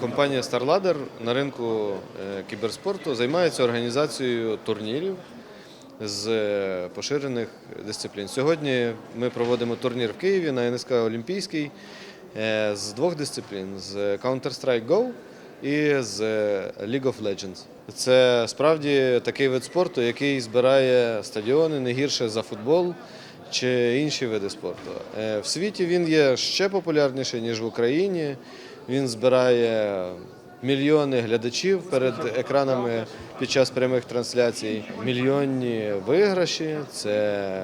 Компанія StarLadder на ринку е, кіберспорту займається організацією турнірів з е, поширених дисциплін. Сьогодні ми проводимо турнір в Києві на НСК Олімпійський е, з двох дисциплін: з Counter-Strike Go і з League of Legends. Це справді такий вид спорту, який збирає стадіони не гірше за футбол чи інші види спорту. В світі він є ще популярніший, ніж в Україні. Він збирає мільйони глядачів перед екранами під час прямих трансляцій. Мільйонні виграші, це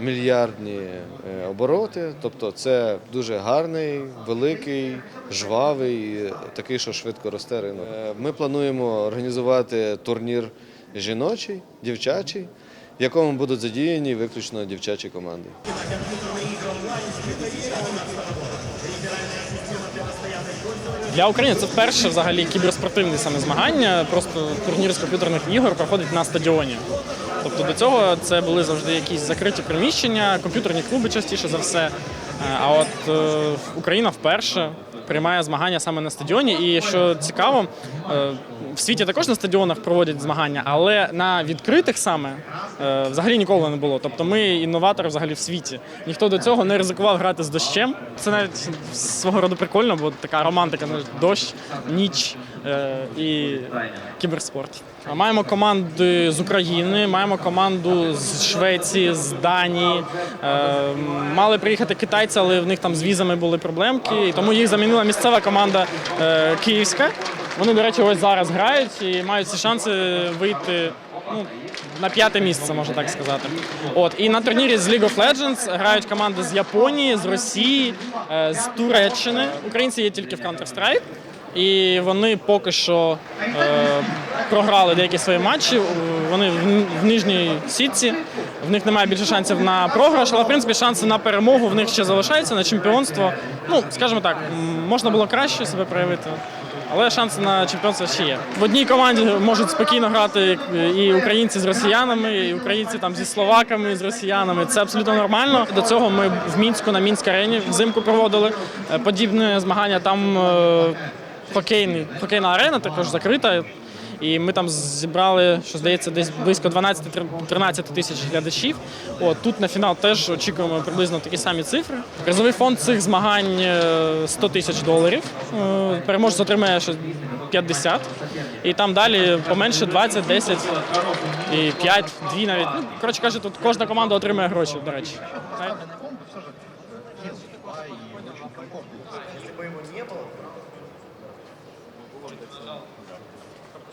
мільярдні е, обороти. Тобто це дуже гарний, великий, жвавий, такий, що швидко росте ринок. Е, Ми плануємо організувати турнір жіночий, дівчачий, в якому будуть задіяні виключно дівчачі команди. Для України це перше взагалі кіберспортивне саме змагання. Просто турнір з комп'ютерних ігор проходить на стадіоні. Тобто до цього це були завжди якісь закриті приміщення, комп'ютерні клуби частіше за все. Е, А от е, Україна вперше приймає змагання саме на стадіоні. І що цікаво, е, в світі також на стадіонах проводять змагання, але на відкритих саме взагалі ніколи не було. Тобто ми інноватори взагалі в світі. Ніхто до цього не ризикував грати з дощем. Це навіть свого роду прикольно, бо така романтика, знаєш, дощ, ніч і кіберспорт. Маємо команди з України, маємо команду з Швеції, з Данії. Мали приїхати китайці, але в них там з візами були проблемки, і тому їх замінила місцева команда е, київська. Вони, до речі, ось зараз грають і мають всі шанси вийти ну, на п'яте місце, можна так сказати. От і на турнірі з League of Legends грають команди з Японії, з Росії, е, з Туреччини. Українці є тільки в Counter-Strike. І вони поки що е, програли деякі свої матчі. Вони в, в нижній сітці. В них немає більше шансів на програш, але в принципі шанси на перемогу в них ще залишаються на чемпіонство. Ну, скажімо так, можна було краще себе проявити. Але шанси на чемпіонство ще є. В одній команді можуть спокійно грати і українці з росіянами, і українці там зі словаками, і з росіянами. Це абсолютно нормально. До цього ми в мінську на мінській арені взимку проводили е, подібне змагання. Там е, хокейний, хокейна арена також закрита. І ми там зібрали, що здається, десь близько 12-13 тисяч глядачів. От тут на фінал теж очікуємо приблизно такі самі цифри. Призовий фонд цих змагань е, 100 тисяч доларів. Е, Переможець отримає 50. І там далі поменше 20, 10 і 5, 2 навіть. Ну, коротше кажучи, тут кожна команда отримує гроші, до речі.